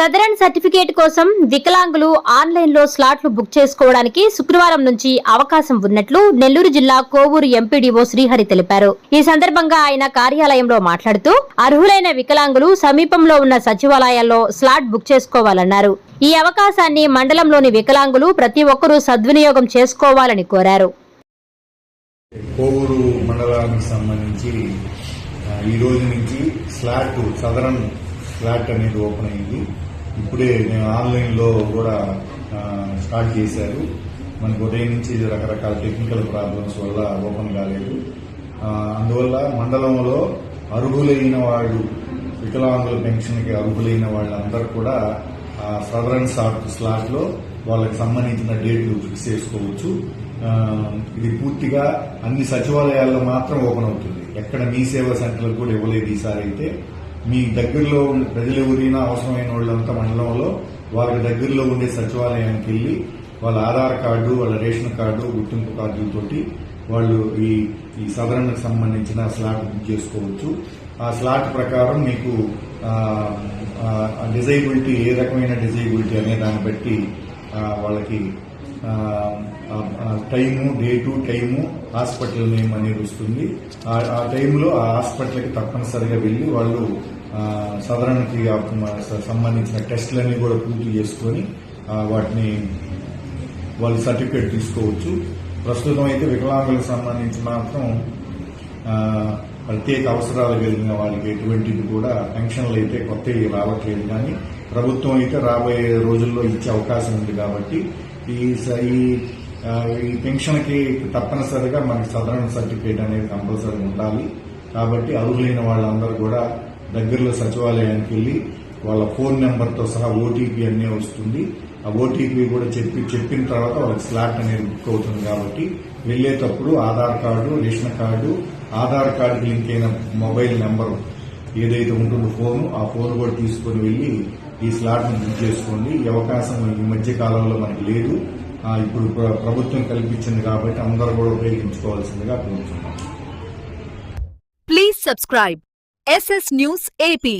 Southern certificate కోసం వికలాంగులు ఆన్లైన్లో స్లాట్లు బుక్ చేసుకోవడానికి శుక్రవారం నుంచి అవకాశం ఉన్నట్లు నెల్లూరు జిల్లా కోవూరు ఎంపీడీఓ శ్రీహరి తెలిపారు. ఈ సందర్భంగా ఆయన కార్యాలయంలో మాట్లాడుతూ అర్హులైన వికలాంగులు సమీపంలో ఉన్న సచివాలయాల్లో స్లాట్ బుక్ చేసుకోవాలన్నారు. ఈ అవకాశాన్ని మండలంలోని వికలాంగులు ప్రతి ఒక్కరూ సద్వినియోగం చేసుకోవాలని కోరారు. కోవూరు మండలానికి సంబంధించి ఈ రోజు నుంచి స్లాట్ సదరన్ స్లాట్ అనేది ఓపెన్ అయింది. ఇప్పుడే నేను ఆన్లైన్లో కూడా స్టార్ట్ చేశారు. మనకు ఉదయం నుంచి రకరకాల టెక్నికల్ ప్రాబ్లమ్స్ వల్ల ఓపెన్ కాలేదు. అందువల్ల మండలంలో అర్హులైన వాళ్ళు వికలాంగుల పెన్షన్కి అర్హులైన వాళ్ళందరూ కూడా సదరన్ సాఫ్ట్ స్లాట్లో వాళ్ళకి సంబంధించిన డేట్లు ఫిక్స్ చేసుకోవచ్చు. ఇది పూర్తిగా అన్ని సచివాలయాల్లో మాత్రం ఓపెన్ అవుతుంది. ఎక్కడ మీ సేవా సెంటర్లకు కూడా ఇవ్వలేదు ఈసారి అయితే. మీ దగ్గరలో ఉన్న ప్రజలు ఎవరైనా అవసరమైన వాళ్ళంతా మండలంలో వారికి దగ్గరలో ఉండే సచివాలయానికి వెళ్ళి వాళ్ళ ఆధార్ కార్డు వాళ్ళ రేషన్ కార్డు గుర్తింపు కార్డులతోటి వాళ్ళు ఈ ఈ సదరణకు సంబంధించిన స్లాట్ బుక్ చేసుకోవచ్చు. ఆ స్లాట్ ప్రకారం మీకు డిజైబిలిటీ ఏ రకమైన డిజైబిలిటీ అనే దాన్ని బట్టి వాళ్ళకి time date time hospital name అనేది వస్తుంది. ఆ ఆ టైంలో ఆ హాస్పిటల్కి తప్పనిసరిగా వెళ్ళి వాళ్ళు సదరణకి సంబంధించిన టెస్టులన్నీ కూడా పూర్తి చేసుకొని వాటిని వాళ్ళు సర్టిఫికేట్ తీసుకోవచ్చు. ప్రస్తుతం అయితే వికలాంగులకు సంబంధించి మాత్రం ప్రత్యేక అవసరాలు కలిగిన వాళ్ళకి ఎటువంటిది కూడా పెన్షన్లు అయితే కొత్తవి రావట్లేదు. కానీ ప్రభుత్వం అయితే రాబోయే రోజుల్లో ఇచ్చే అవకాశం ఉంది కాబట్టి ఈ ఈ పెన్షన్కి తప్పనిసరిగా మనకి సదరణ సర్టిఫికేట్ అనేది కంపల్సరీ ఉండాలి. కాబట్టి అర్హులైన వాళ్ళందరూ కూడా దగ్గరలో సచివాలయానికి వెళ్ళి వాళ్ళ ఫోన్ నెంబర్తో సహా ఓటీపీ అన్నీ వస్తుంది. ఆ ఓటీపీ కూడా చెప్పి చెప్పిన తర్వాత వాళ్ళకి స్లాట్ అనేది బుక్ అవుతుంది కాబట్టి వెళ్ళేటప్పుడు Aadhaar card ration card Aadhaar కార్డుకి లింక్ అయిన మొబైల్ నెంబర్ ఏదైతే ఉంటుందో ఫోన్ ఆ ఫోన్ కూడా తీసుకొని వెళ్ళి ఈ స్లాట్ను బుక్ చేసుకోండి. ఈ అవకాశం ఈ మధ్య కాలంలో మనకి లేదు. ఇప్పుడు ప్రభుత్వం కల్పించింది కాబట్టి అందరూ కూడా ఉపయోగించుకోవాల్సిందిగా కోరుతున్నాం please subscribe SS news AP